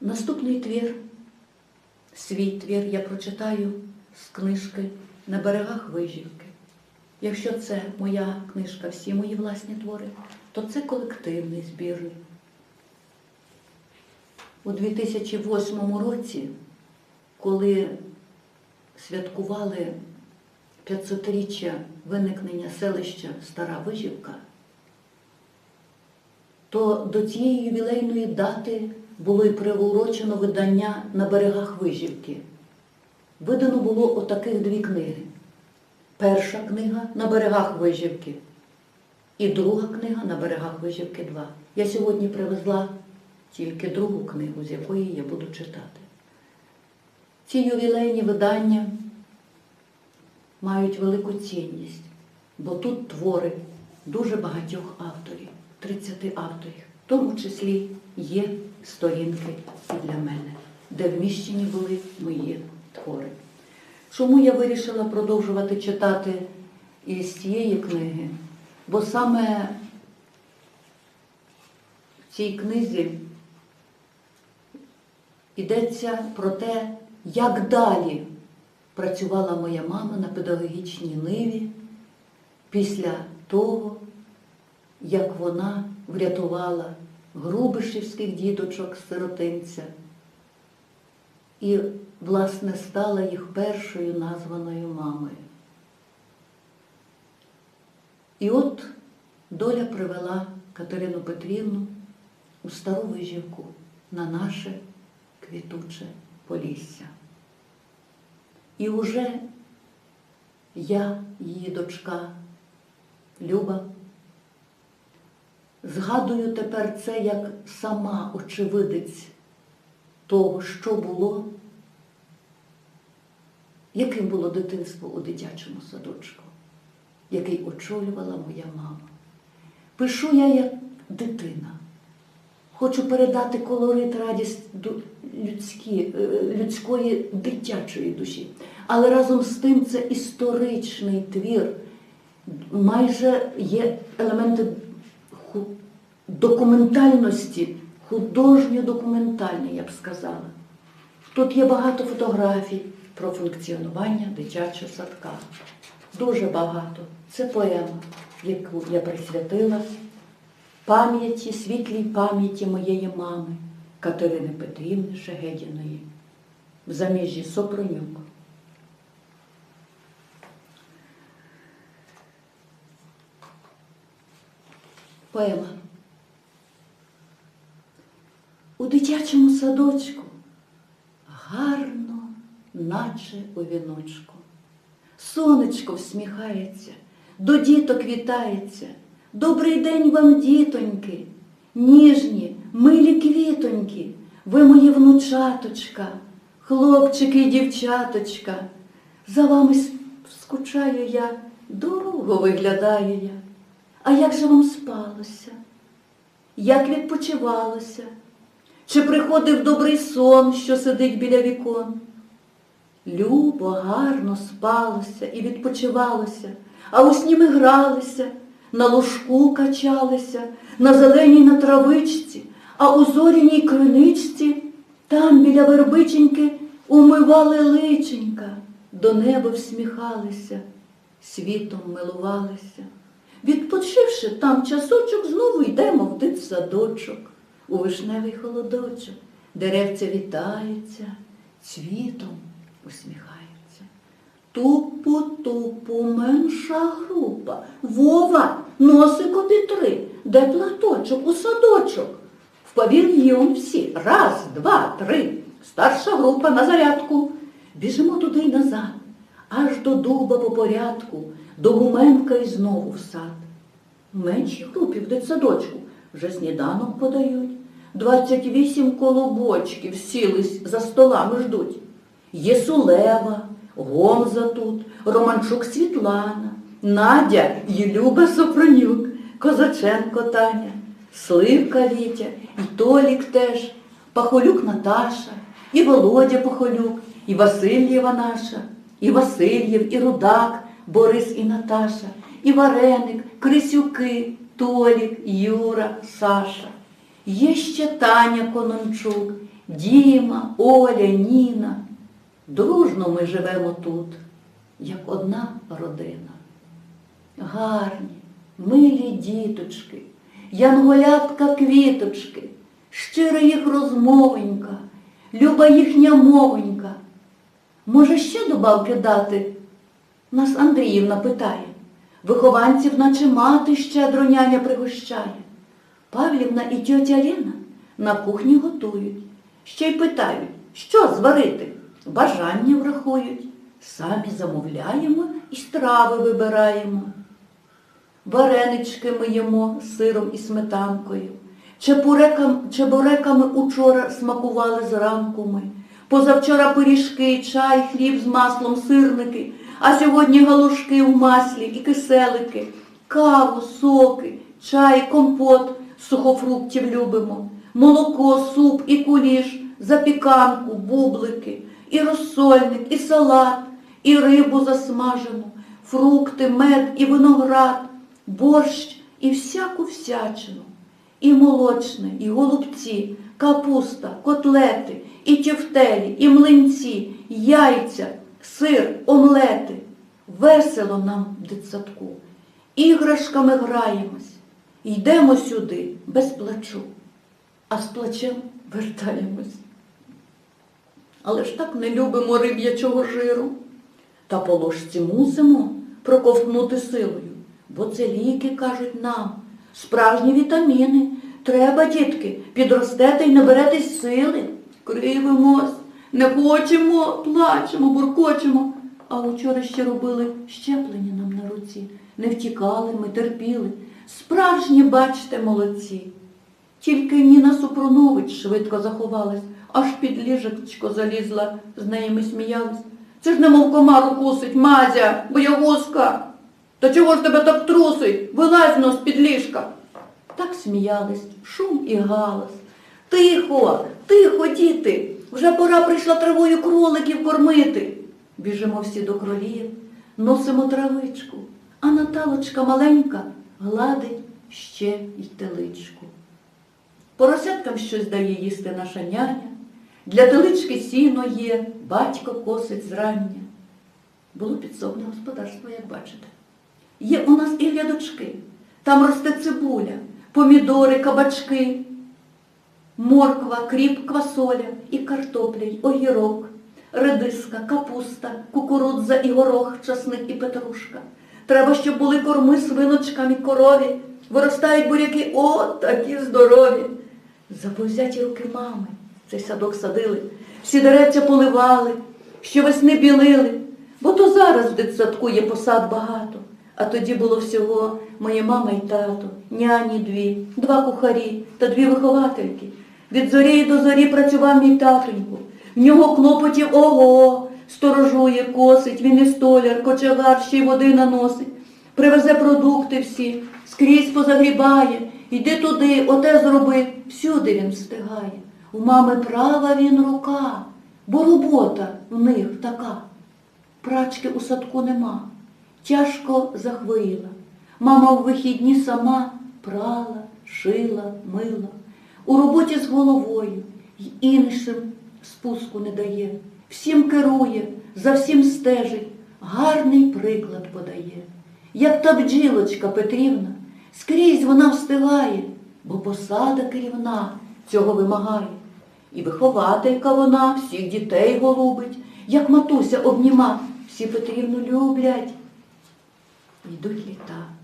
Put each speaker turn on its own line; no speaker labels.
Наступний твір, свій твір я прочитаю з книжки На берегах Вижівки. Якщо це моя книжка, всі мої власні твори, то це колективний збірник. У 2008 році, коли святкували 500-річчя виникнення селища Стара Вижівка, то до цієї ювілейної дати було і приурочено видання на берегах Вижівки. Видано було отаких дві книги. Перша книга на берегах Вижівки і друга книга на берегах Вижівки 2. Я сьогодні привезла тільки другу книгу, з якої я буду читати. Ці ювілейні видання мають велику цінність, бо тут твори дуже багатьох авторів, 30 авторів, в тому числі є сторінки для мене, де вміщені були мої твори. Чому я вирішила продовжувати читати із цієї книги? Бо саме в цій книзі йдеться про те, як далі працювала моя мама на педагогічній ниві після того, як вона врятувала грубишівських діточок сиротинця і, власне, стала їх першою названою мамою. І от доля привела Катерину Петрівну у стару вижівку на наше квітуче Полісся. І уже я, її дочка, Люба, згадую тепер це як сама очевидець того, що було, яким було дитинство у дитячому садочку, який очолювала моя мама. Пишу я як дитина. Хочу передати колорит радість людські, е, людської дитячої душі. Але разом з тим це історичний твір. Майже є елементи документальності, художньо-документальні, я б сказала. Тут є багато фотографій про функціонування дитячого садка. Дуже багато. Це поема, яку я присвятила пам'яті, світлій пам'яті моєї мами Катерини Петрівни Шегедіної в заміжжі Сопронюк. Поема. У дитячому садочку гарно, наче у віночку. Сонечко всміхається, до діток вітається. Добрий день вам, дітоньки, ніжні, милі квітоньки, ви мої внучаточка, хлопчики і дівчаточка. За вами скучаю я, довго виглядаю я. А як же вам спалося? Як відпочивалося? Чи приходив добрий сон, що сидить біля вікон? Любо, гарно спалося і відпочивалося, а у сні ми гралися, на ложку качалися, на зеленій на травичці, а у зоряній криничці, там біля вербиченьки умивали личенька, до неба всміхалися, світом милувалися. Відпочивши там часочок, знову йдемо в дитсадочок, у вишневий холодочок. Деревця вітаються, цвітом усміхаються. Тупу-тупу менша група. Вова, носик обітри, де платочок у садочок. В павільйон всі. Раз, два, три. Старша група на зарядку. Біжимо туди й назад, аж до дуба по порядку, до гуменка і знову в сад. В меншій групі в дитсадочку вже сніданок подають. 28 колобочків сілись за столами ждуть. Є Сулева, Гомза тут, Романчук Світлана, Надя і Люба Сопронюк, Козаченко Таня, Сливка Вітя, і Толік теж, Пахолюк Наташа, і Володя Пахолюк, і Васильєва наша, і Васильєв, і Рудак, Борис і Наташа, і Вареник, Крисюки, Толік, Юра, Саша. Є ще Таня Конончук, Діма, Оля, Ніна. Дружно ми живемо тут, як одна родина. Гарні, милі діточки, янголятка квіточки, щира їх розмовенька, люба їхня мовенька. Може, ще добавки дати? Нас Андріївна питає. Вихованців, наче мати щедро няня пригощає. Павлівна і тьотя Лена на кухні готують. Ще й питають, що зварити? Бажання врахують. Самі замовляємо і страви вибираємо. Варенички ми їмо з сиром і сметанкою. Чебурекам, чебуреками учора смакували зранку ми. Позавчора пиріжки, чай, хліб з маслом, сирники, а сьогодні галушки в маслі і киселики, каву, соки, чай, компот сухофруктів любимо, молоко, суп і куліш, запіканку, бублики, і розсольник, і салат, і рибу засмажену, фрукти, мед і виноград, борщ і всяку всячину. І молочне, і голубці, капуста, котлети, і тівтелі, і млинці, яйця, сир, омлети. Весело нам в дитсадку. Іграшками граємось, йдемо сюди без плачу, а з плачем вертаємось. Але ж так не любимо риб'ячого жиру. Та по ложці мусимо проковтнути силою, бо це ліки, кажуть нам, справжні вітаміни. Треба, дітки, підростете й наберетесь сили. Кривимось, не хочемо, плачемо, буркочемо. А вчора ще робили щеплення нам на руці. Не втікали, ми терпіли. Справжні, бачте, молодці. Тільки Ніна Супрунович швидко заховалась, аж під ліжечко залізла, з неї ми сміялись. Це ж немов комару кусить, мазя, боягузка. Та чого ж тебе так трусить? Вилазь но з-під ліжка. Так сміялись, шум і галас. Тихо, тихо, діти, вже пора прийшла травою кроликів кормити. Біжимо всі до кролів, носимо травичку, а Наталочка маленька гладить ще й теличку. Поросяткам щось дає їсти наша няня, для телички сіно є, батько косить зрання. Було підсобне господарство, як бачите. Є у нас і рядочки, там росте цибуля, помідори, кабачки, морква, кріп, квасоля і картопля, й огірок, редиска, капуста, кукурудза і горох, часник і петрушка. Треба, щоб були корми свиночкам і корові, виростають буряки, о, такі здорові. Заповзяті руки мами цей садок садили, всі деревця поливали, щовесни білили, бо то зараз в дитсадку є посад багато. А тоді було всього моя мама і тато, няні дві, два кухарі та дві виховательки. Від зорі до зорі працював мій татонько. В нього клопотів ого, сторожує, косить, він і столяр, кочегар, ще й води наносить. Привезе продукти всі, скрізь позагрібає, йди туди, оте зроби. Всюди він встигає. У мами права він рука, бо робота в них така. Прачки у садку нема. Тяжко захвила. Мама в вихідні сама прала, шила, мила. У роботі з головою й іншим спуску не дає. Всім керує, за всім стежить, гарний приклад подає. Як та бджілочка Петрівна, скрізь вона встигає, бо посада керівна цього вимагає. І вихователька вона всіх дітей голубить, як матуся обніма, всі Петрівну люблять. Йдуть літа.